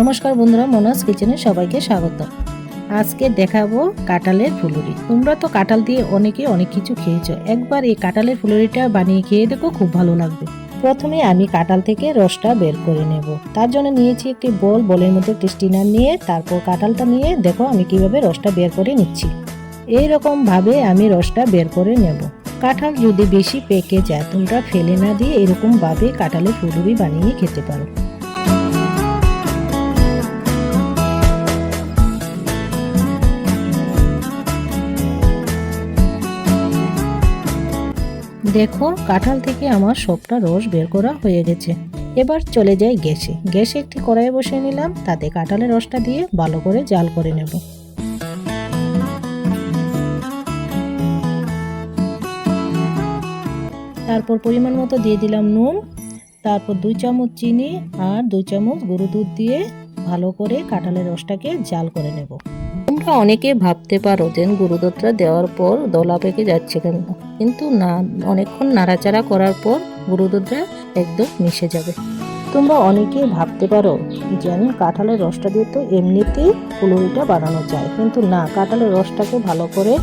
নমস্কার বন্ধুরা মনাস কিচেনে সবাইকে স্বাগত। আজকে দেখাবো কাঁঠালের ফুলুরি। তোমরা তো কাঁঠাল দিয়ে অনেকে অনেক কিছু খেয়েছো। একবার এই কাঁঠালের ফুলুরিটা বানিয়ে খেয়ে দেখো, খুব ভালো লাগবে। প্রথমে আমি কাঁঠাল থেকে রসটা বের করে নেব। তার জন্য নিয়েছি একটি বল, বলের মধ্যে একটি স্টিনার নিয়ে তারপর কাঁঠালটা নিয়ে দেখো আমি কীভাবে রসটা বের করে নিচ্ছি। এই রকম ভাবে আমি রসটা বের করে নেব। কাঁঠাল যদি বেশি পেকে যায়, তোমরা ফেলে না দিয়ে এরকম ভাবে কাঁঠালের ফুলুরি বানিয়ে খেতে পারো। দেখো, কাঁঠাল থেকে আমার সবটা রস বের করা হয়ে গেছে। এবার চলে যাই গ্যাসে। গ্যাসে একটি কড়াই বসিয়ে নিলাম। তাতে কাঁঠালের রসটা দিয়ে ভালো করে জাল করে নেব। তারপর পরিমাণ মতো দিয়ে দিলাম নুন। তারপর দুই চামচ চিনি আর দুই চামচ গরু দুধ দিয়ে ভালো করে কাঁঠালের রসটাকে জাল করে নেব। অনেকে ভাবতে পারো যে গরু দেওয়ার পর দলা পেকে যাচ্ছে কেন? কিন্তু না, অনেকক্ষণ নাড়াচাড়া করার পর গরু একদম মিশে যাবে। তোমরা অনেকেই ভাবতে পারো যে আমি কাঁঠালের রসটা দিয়ে তো এমনিতেই ফুলুরিটা বানানো যায়। কিন্তু না, কাঁঠালের রসটাকে ভালো করে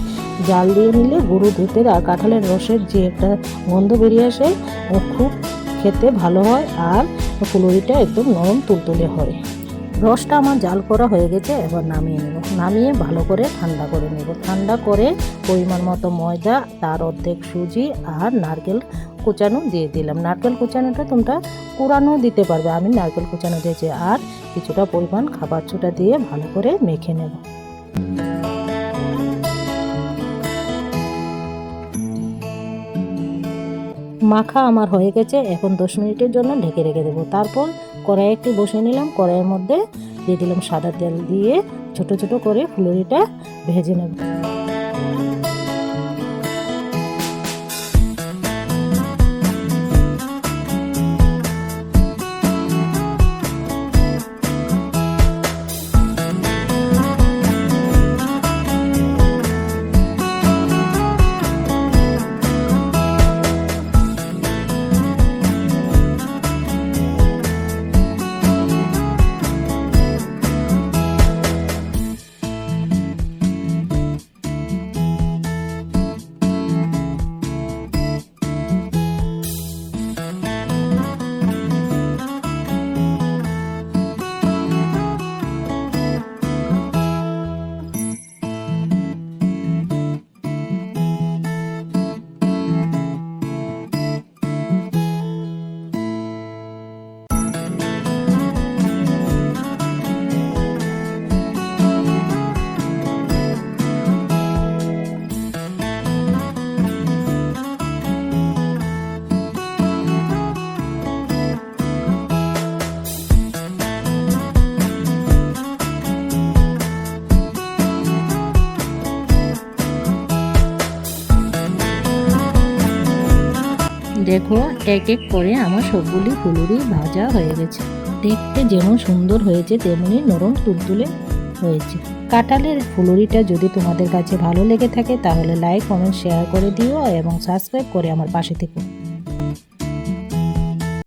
জাল দিয়ে নিলে গরু দুধের আর কাঁঠালের রসের যে একটা গন্ধ বেরিয়ে আসে, ও খুব খেতে ভালো হয় আর ফুলুরিটা একদম নরম তুলতুলে হয়। রসটা আমার জাল করা হয়ে গেছে, এবার নামিয়ে নেব। নামিয়ে ভালো করে ঠান্ডা করে নেব। ঠান্ডা করে পরিমাণ মতো ময়দা, তার অর্ধেক সুজি আর নারকেল কুচানো দিয়ে দিলাম। নারকেল কুচানোটা তোমরা পুরানো দিতে পারবে, আমি নারকেল কুচানো দিয়েছি। আর কিছুটা পরিমাণ খাবার ছোটা দিয়ে ভালো করে মেখে নেব। মাখা আমার হয়ে গেছে, এখন দশ মিনিটের জন্য ঢেকে রেখে দেবো। তারপর কড়াই একটু বসে নিলাম, কড়াইয়ের মধ্যে দিয়ে দিলাম সাদা তেল দিয়ে ছোট ছোট করে ফুলুরিটা ভেজে নেব। দেখো, এক এক করে আমার সবগুলি ফুলুরি ভাজা হয়ে গেছে। দেখতে যেমন সুন্দর হয়েছে, তেমনি নরম তুলতুলে হয়েছে। কাঁঠালের ফুলুরিটা যদি তোমাদের কাছে ভালো লেগে থাকে, তাহলে লাইক কমেন্ট শেয়ার করে দিও এবং সাবস্ক্রাইব করে আমার পাশে থেকো।